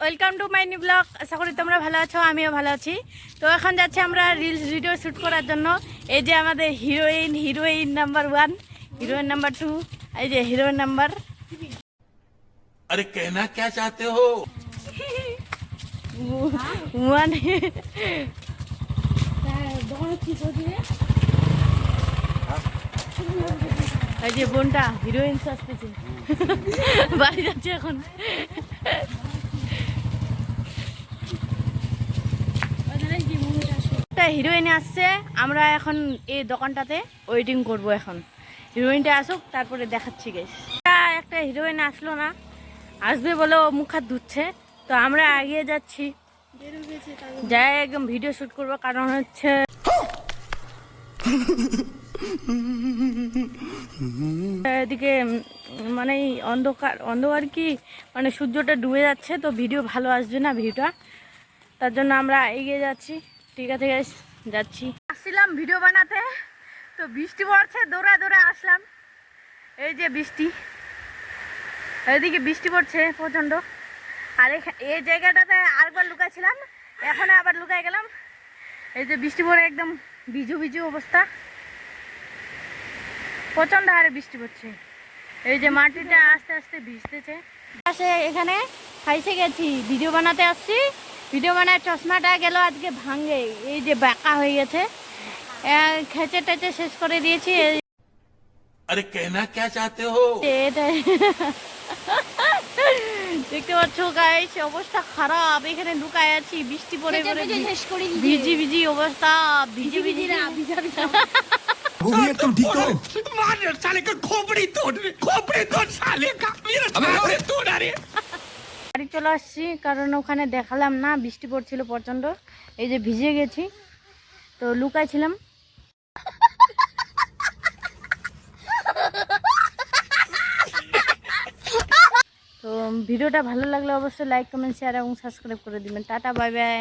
Welcome to my নি blog আশা করি তোমরা ভালো আছো আমিও ভালো আছি। তো এখন যাচ্ছি আমরা রিলস ভিডিও শ্যুট করার জন্য। এই যে আমাদের heroine heroine number one heroine number two এই যে হিরোইন নাম্বার আরে কেনা কে চাতে হো ওয়ান এই যে বোনটা হিরোইন সাজতেছে বাড়ি যাচ্ছে এখন। হিরোইন আসছে, আমরা এখন এই দোকানটাতে ওয়েটিং করব এখন। হিরোইনটা আসুক, তারপরে দেখাচ্ছি গেস একটা হিরোইন আসলো না, আসবে বলে ও মুখ হাত ধুচ্ছে। তো আমরা এগিয়ে যাচ্ছি। যাই একদম ভিডিও শ্যুট করব, কারণ হচ্ছে এদিকে মানে অন্ধকার অন্ধকার কি? মানে সূর্যটা ডুবে যাচ্ছে, তো ভিডিও ভালো আসবে না ভিডিওটা তার জন্য আমরা এগিয়ে যাচ্ছি। ঠিক আছে guys, যাচ্ছি। আসছিলাম ভিডিও বানাতে তো বৃষ্টি পড়ছে দৌড়া দৌড়া আসলাম। এই যে বৃষ্টি এদিকে বৃষ্টি পড়ছে প্রচণ্ড। আর এই জায়গাটাতে আরেকবার লুকাইছিলাম এখন আবার লুকাই গেলাম। এই যে বৃষ্টি পড়ে একদম বিজু বিজু অবস্থা। প্রচণ্ড হারে বৃষ্টি পড়ছে। এই যে মাটিটা আস্তে আস্তে ভিজতেছে। এখানে ফাইসে গেছি ভিডিও বানাতে আসছি। ভিডিও বানায় চশমাটা গেল আজকে ভাঙে এই যে বাঁকা হয়ে গেছে আহ, খেচে টেচে শেষ করে দিয়েছি এই अरे कहना क्या चाहते हो যে এটাই দেখতে পাচ্ছ গাইস অবস্থা খারাপ এখানে লুকায় আছি বৃষ্টি পড়ে পড়ে ভিজি ভিজি অবস্থা ভিজি ভিজি না वो भी तुम ठीक करो मार साले का खोपड़ी तोड़ खोपड़ी तोड़ साले का मेरा साले तोड़ अरे বাড়ি চলে আসছি, কারণ ওখানে দেখালাম না, বৃষ্টি পড়ছিল প্রচণ্ড। এই যে ভিজে গেছি, তো লুকাইছিলাম। তো ভিডিওটা ভালো লাগলে অবশ্যই লাইক কমেন্ট শেয়ার এবং সাবস্ক্রাইব করে দিবেন। Tata bye bye